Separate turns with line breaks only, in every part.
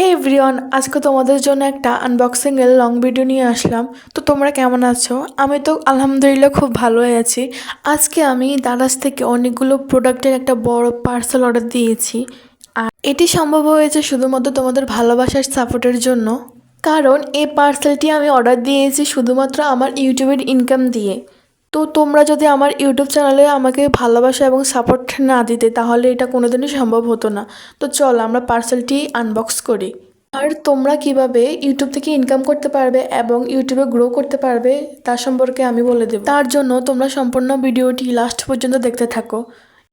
হে everyone আজকে তোমাদের জন্য একটা আনবক্সিং এর লং ভিডিও নিয়ে আসলাম। তো তোমরা কেমন আছো? আমি তো আলহামদুলিল্লাহ খুব ভালোই আছি। আজকে আমি দারাজ থেকে অনেকগুলো প্রোডাক্টের একটা বড় পার্সেল অর্ডার দিয়েছি। আর এটি সম্ভব হয়েছে শুধুমাত্র তোমাদের ভালোবাসার সাপোর্টের জন্য। কারণ এই পার্সেলটি আমি অর্ডার দিয়েছি শুধুমাত্র আমার ইউটিউবের ইনকাম দিয়ে। তো তোমরা যদি আমার ইউটিউব চ্যানেলে আমাকে ভালোবাসা এবং সাপোর্ট না দিতে, তাহলে এটা কোনোদিনই সম্ভব হতো না। তো চল, আমরা পার্সেলটি আনবক্স করি। আর তোমরা কীভাবে ইউটিউব থেকে ইনকাম করতে পারবে এবং ইউটিউবে গ্রো করতে পারবে তার সম্পর্কে আমি বলে দেব। তার জন্য তোমরা সম্পূর্ণ ভিডিওটি লাস্ট পর্যন্ত দেখতে থাকো।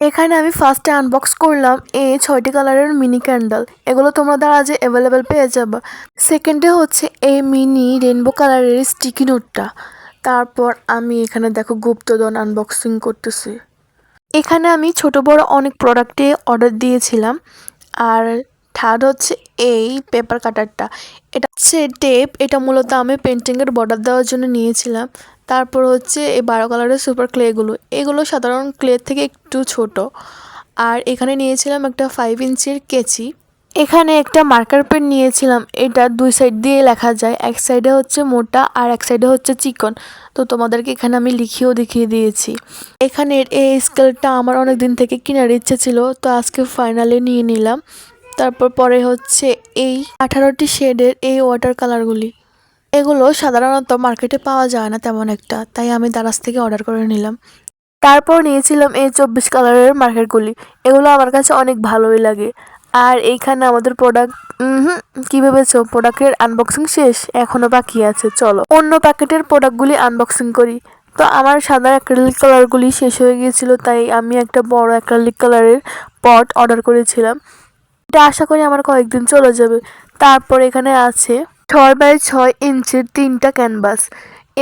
এখানে আমি ফার্স্টে আনবক্স করলাম এই ছয়টি কালারের মিনি ক্যান্ডেল এগুলো তোমরা দ্বারা যে অ্যাভেলেবেল পেয়ে যাবে। সেকেন্ডে হচ্ছে এই মিনি রেনবো কালারের স্টিকি নোটটা তারপর আমি এখানে দেখো গুপ্তধন আনবক্সিং করতেছি। এখানে আমি ছোট বড় অনেক প্রোডাক্টে অর্ডার দিয়েছিলাম। আর থার্ড হচ্ছে এই পেপার কাটারটা এটা হচ্ছে টেপ এটা মূলত আমি পেন্টিংয়ের বর্ডার দেওয়ার জন্য নিয়েছিলাম। তারপর হচ্ছে এই বারো কালারের সুপার ক্লেগুলো এগুলো সাধারণ ক্লের থেকে একটু ছোট। আর এখানে নিয়েছিলাম একটা ফাইভ ইঞ্চির কেচি। এখানে একটা মার্কার পেন নিয়েছিলাম। এটা দুই সাইড দিয়ে লেখা যায়। এক সাইডে হচ্ছে মোটা আর এক সাইডে হচ্ছে চিকন। তো তোমাদেরকে এখানে আমি লিখিয়েও দেখিয়ে দিয়েছি। এখানের এই স্কেলটা আমার অনেক দিন থেকে কেনার ইচ্ছে ছিল, তো আজকে ফাইনালে নিয়ে নিলাম। তারপর পরে হচ্ছে এই আঠারোটি শেডের এই ওয়াটার কালারগুলি এগুলো সাধারণত মার্কেটে পাওয়া যায় না তেমন একটা, তাই আমি দারাজ থেকে অর্ডার করে নিলাম। তারপর নিয়েছিলাম এই চব্বিশ কালারের মার্কেটগুলি এগুলো আমার কাছে অনেক ভালোই লাগে। আর এইখানে আমাদের প্রোডাক্ট হুম, কী ভেবেছো? প্রোডাক্টের আনবক্সিং শেষ? এখনও বাকি আছে, চলো। অন্য প্যাকেটের প্রোডাক্টগুলি আনবক্সিং করি। তো আমার সাদা অ্যাক্রেলিক কালারগুলি শেষ হয়ে গিয়েছিল, তাই আমি একটা বড় অ্যাক্রেলিক কালারের পট অর্ডার করেছিলাম। এটা আশা করি আমার কয়েকদিন চলে যাবে। তারপর এখানে আছে ছয় বাই ছয় ইঞ্চের তিনটা ক্যানভাস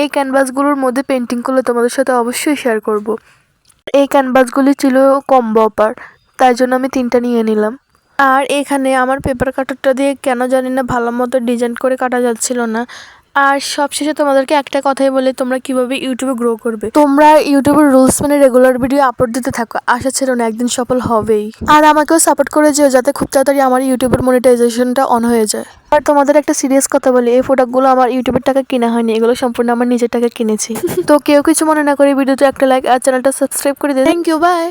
এই ক্যানভাসগুলোর মধ্যে পেন্টিং করলে তোমাদের সাথে অবশ্যই শেয়ার করব। এই ক্যানভাসগুলি ছিল কম্বো অপার তাই জন্য আমি তিনটা নিয়ে নিলাম। আর এখানে আমার পেপার কাটারটা দিয়ে কেন জানি না ভালো মতো ডিজাইন করে কাটা যাচ্ছিল না। আর সবশেষে তোমাদেরকে একটা কথাই বলি তোমরা কীভাবে ইউটিউবে গ্রো করবে? তোমরা ইউটিউবের রুলস মানে রেগুলার ভিডিও আপলোড দিতে থাকো আশা ছিল না একদিন সফল হবেই। আর আমাকেও সাপোর্ট করে যেও যাতে খুব তাড়াতাড়ি আমার ইউটিউবের মনিটাইজেশনটা অন হয়ে যায়। আর তোমাদের একটা সিরিয়াস কথা বলি এই প্রোডাক্টগুলো আমার ইউটিউবের টাকা কেনা হয়নি এগুলো সম্পূর্ণ আমার নিজের টাকা কিনেছি। তো কেউ কিছু মনে না করে ভিডিওতে একটা লাইক আর চ্যানেলটা সাবস্ক্রাইব করে দিও। Thank you by